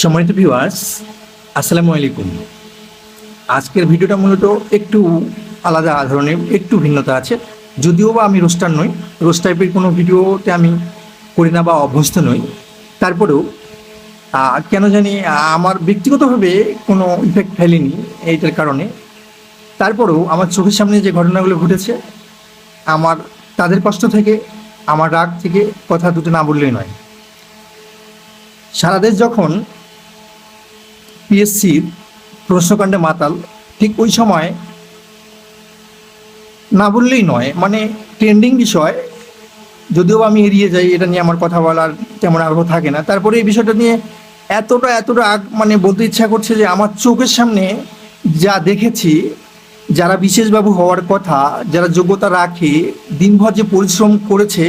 সম্মানিত ভিউয়ার্স আসসালামু আলাইকুম। আজকের ভিডিওটা মূলত একটু আলাদা ধরনের, একটু ভিন্নতা আছে। যদিও বা আমি রোস্টার নই, রোস্ট টাইপের কোনো ভিডিওতে আমি করি না বা অভ্যস্ত নই। তারপরেও কেন জানি আমার ব্যক্তিগতভাবে কোনো ইফেক্ট ফেলেনি এইটার কারণে। তারপরেও আমার চোখের সামনে যে ঘটনাগুলো ঘটেছে, আমার, তাদের কষ্ট থেকে, আমার রাগ থেকে কথা দুটো না বললেই নয়। সারা দেশ যখন পিএসসির প্রশ্নকাণ্ডে মাতাল, ঠিক ওই সময় না বললেই নয় মানে ট্রেন্ডিং বিষয়, যদিও আমি এড়িয়ে যাই, এটা নিয়ে আমার কথা বলার তেমন আগ্রহ থাকে না। তারপরে এই বিষয়টা নিয়ে এতটা এতটা আগ মানে বলতে ইচ্ছা করছে যে আমার চোখের সামনে যা দেখেছি, যারা বিশেষবাবু হওয়ার কথা, যারা যোগ্যতা রাখে, দিনভর যে পরিশ্রম করেছে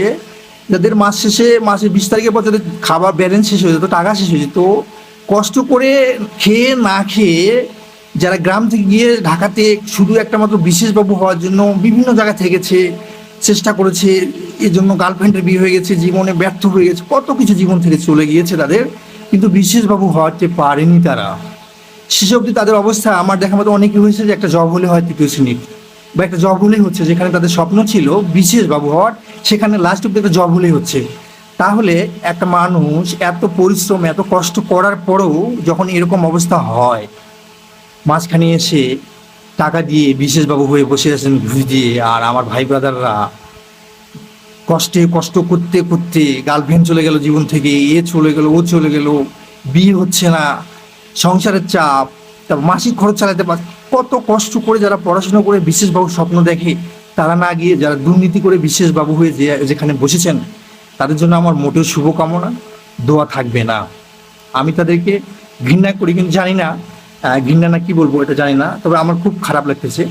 যাদের মাস শেষে, মাসের বিশ তারিখের পর যাদের খাবার ব্যালেন্স শেষ হয়ে যেত, টাকা শেষ হয়ে যেত কষ্ট করে খেয়ে না খেয়ে যারা গ্রাম থেকে গিয়ে ঢাকাতে শুধু একটা মাত্র বিশেষবাবু হওয়ার জন্য বিভিন্ন জায়গা থেকেছে, চেষ্টা করেছে এর জন্য গার্লফ্রেন্ডের বিয়ে হয়ে গেছে, জীবনে ব্যর্থ হয়ে গেছে, কত কিছু জীবন থেকে চলে গিয়েছে তাদের, কিন্তু বিশেষবাবু হওয়াতে পারেনি তারা। অবধি তাদের অবস্থা, আমার দেখা মতো অনেকে হয়েছে যে একটা জব হলে হয় তৃতীয় শ্রেণির। বা একটা জব হলেই হচ্ছে, যেখানে তাদের স্বপ্ন ছিল বিশেষ বাবু হওয়ার, সেখানে লাস্ট অব্দি একটা জব হলেই হচ্ছে। তাহলে একটা মানুষ এত পরিশ্রম, এত কষ্ট করার পরেও যখন এরকম অবস্থা হয়, মাঝখানে এসে টাকা দিয়ে বিশেষবাবু হয়ে বসে আছেন ঘুষ দিয়ে, আর আমার ভাই ব্রাদাররা কষ্টে, কষ্ট করতে করতে গার্লফ্রেন্ড চলে গেল জীবন থেকে, এ চলে গেল, ও চলে গেল, বিয়ে হচ্ছে না, সংসারের চাপ তারপর মাসিক খরচ চালাতে পার কত কষ্ট করে যারা পড়াশোনা করে বিশেষবাবু স্বপ্ন দেখে, তারা না গিয়ে যারা দুর্নীতি করে বিশেষবাবু হয়ে যে যেখানে বসেছেন, তাদের জন্য আমার মোটেও শুভকামনা। দোয়া থাকবে না। আমি তাদেরকে ঘৃণা করি, কিন্তু জানি না ঘৃণা না কি বলব এটা জানি না, তবে আমার খুব খারাপ লাগতেছে।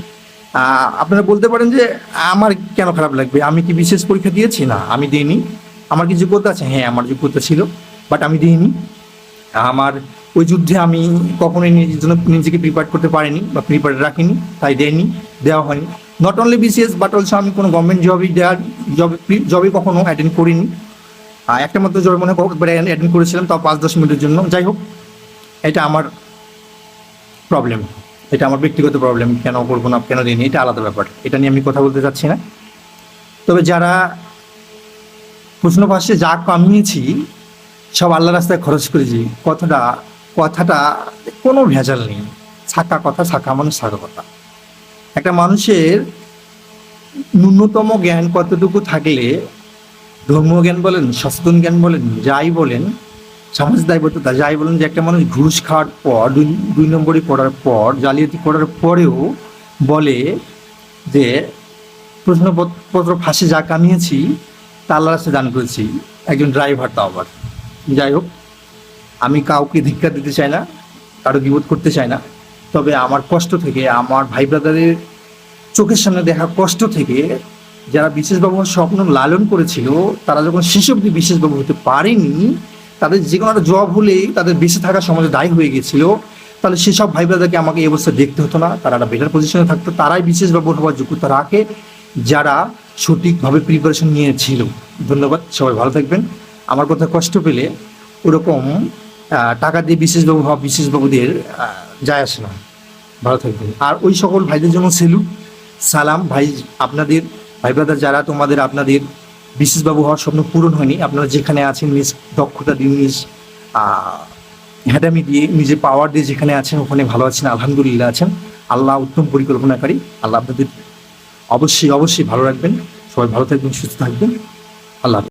আপনারা বলতে পারেন যে, আমার কেন খারাপ লাগবে? আমি কি বিশেষ পরীক্ষা দিয়েছি? না, আমি দিইনি। আমার কি যোগ্যতা আছে? হ্যাঁ আমার যোগ্যতা ছিল বাট আমি দিইনি। আমার ওই যুদ্ধে আমি কখনোই নিজের জন্য নিজেকে প্রিপেয়ার করতে পারিনি বা প্রিপেয়ার রাখিনি, তাই দেয়নি, দেওয়া হয়নি। Not only BCS but also আমি কোনো গভর্নমেন্ট জবই দেওয়ার জব জবই কখনো অ্যাটেন্ড করিনি। আর একটা মাত্র জব মনে হয় একবার অ্যাটেন্ড করেছিলাম, তাও পাঁচ, দশ মিনিটের জন্য। যাই হোক, এটা আমার প্রবলেম এটা আমার ব্যক্তিগত প্রবলেম কেন করব না, কেন দিইনি, এটা আলাদা ব্যাপার। এটা নিয়ে আমি কথা বলতে চাচ্ছি না। তবে যারা প্রশ্ন পাশে যা কামিয়েছি, সব আল্লাহ রাস্তায় খরচ করেছি। কথাটা কথাটা কোনো ভেজাল নেই। ছাকা কথা, ছাকা মানে ছাকা কথা। একটা মানুষের ন্যূনতম জ্ঞান কতটুকু থাকলে, ধর্মীয় জ্ঞান বলেন, সচেতন জ্ঞান বলেন, যাই বলেন, সমাজ দায়বদ্ধতা, যাই বলেন যে একটা মানুষ ঘুষ খাওয়ার পর, দুই নম্বরই করার পর, জালিয়াতি করার পরেও বলে যে, প্রশ্নপত্র ফাঁসে যা কামিয়েছি তা আল্লাহ রাস্তায় দান করেছি, একজন ড্রাইভার তাও আবার যাই হোক আমি কাউকে ধিক্ষা দিতে চাই না, কারও বিবোধ করতে চাই না। তবে আমার কষ্ট থেকে, আমার ভাই ব্রাদারের চোখের সামনে দেখা কষ্ট থেকে যারা বিশেষবাবু স্বপ্ন লালন করেছিল, তারা যখন শেষ অব্দি বিশেষবাবু হতে পারেনি, তাদের যে কোনো একটা জব হলেই তাদের বেঁচে থাকা সমাজে দায়ী হয়ে গেছিল। তাহলে সেসব ভাই ব্রাদারকে আমাকে এই অবস্থা দেখতে হতো না। তারা একটা বেটার পজিশনে থাকতো। তারাই বিশেষবাবু হওয়ার যোগ্যতা রাখে, যারা সঠিকভাবে প্রিপারেশন নিয়েছিল। ধন্যবাদ, সবাই ভালো থাকবেন। আমার কথা কষ্ট পেলে ওরকম টাকা দিয়ে বিশেষবাবু হওয়া বিশেষবাবুদের যায় আসে না। ভালো থাকবেন। আর ওই সকল ভাইদের জন্য সেলুট সালাম। ভাই আপনাদের ভাই ব্রাদার যারা তোমাদের আপনাদের বিশেষবাবু হওয়ার স্বপ্ন পূরণ হয়নি আপনারা যেখানে আছেন নিজ দক্ষতা দিয়ে নিজ হ্যাডামি দিয়ে নিজের পাওয়ার দিয়ে যেখানে আছেন ওখানে ভালো আছেন আলহামদুলিল্লাহ আছেন। আল্লাহ উত্তম পরিকল্পনাকারী। আল্লাহ আপনাদের অবশ্যই অবশ্যই ভালো রাখবেন। সবাই ভালো থাকবেন সুস্থ থাকবেন। আল্লাহ।